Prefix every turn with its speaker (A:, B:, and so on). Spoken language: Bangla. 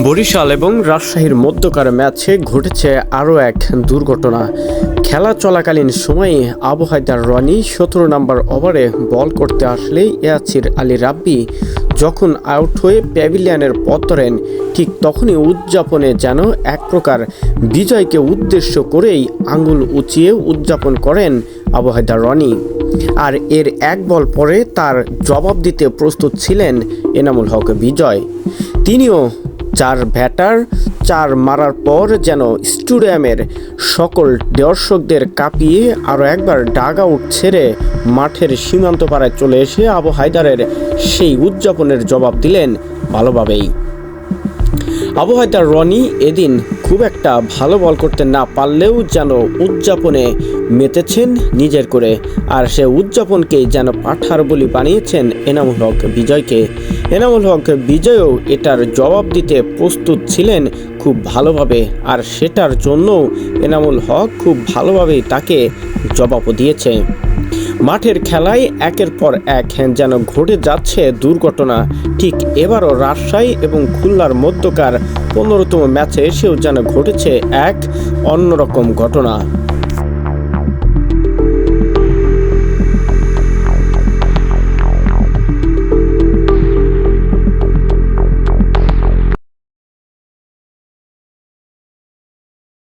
A: বরিশাল এবং রাজশাহীর মধ্যকার ম্যাচে ঘটেছে আরও এক দুর্ঘটনা। খেলা চলাকালীন সময়ে আবু হায়দার রনি সতেরো নম্বর ওভারে বল করতে আসলে ইয়াসির আলী রাব্বি যখন আউট হয়ে প্যাভিলিয়নের পথ ধরেন, ঠিক তখনই উদযাপনে যেন এক প্রকার বিজয়কে উদ্দেশ্য করেই আঙ্গুল উঁচিয়ে উদযাপন করেন আবু হায়দার রনি। আর এর এক বল পরে তার জবাব দিতে প্রস্তুত ছিলেন এনামুল হক বিজয়। তিনিও চার ব্যাটার চার মারার পর যেন স্টেডিয়ামের সকল দর্শকদের কাঁপিয়ে আরও একবার ডাগ আউট ছেড়ে মাঠের সীমান্ত পাড়ায় চলে এসে আবু হায়দারের সেই উদযাপনের জবাব দিলেন ভালোভাবেই। আবু হায়দার রনি এদিন খুব একটা ভালো বল করতে না পারলেও যেন উদযাপনে মেতেছেন নিজের করে। আর সে উদযাপনকেই যেন পাঠার বলি বানিয়েছেন এনামুল হক বিজয়কে। এনামুল হক বিজয়ও এটার জবাব দিতে প্রস্তুত ছিলেন খুব ভালোভাবে আর সেটার জন্য এনামুল হক খুব ভালোভাবেই তাকে জবাবও দিয়েছে। মাঠের খেলায় একের পর এক যেন ঘটে যাচ্ছে দুর্ঘটনা, ঠিক এবারও রাজশাহী এবং খুলনার মধ্যকার পনেরোতম ম্যাচে এসেও যেন ঘটেছে এক অন্যরকম ঘটনা।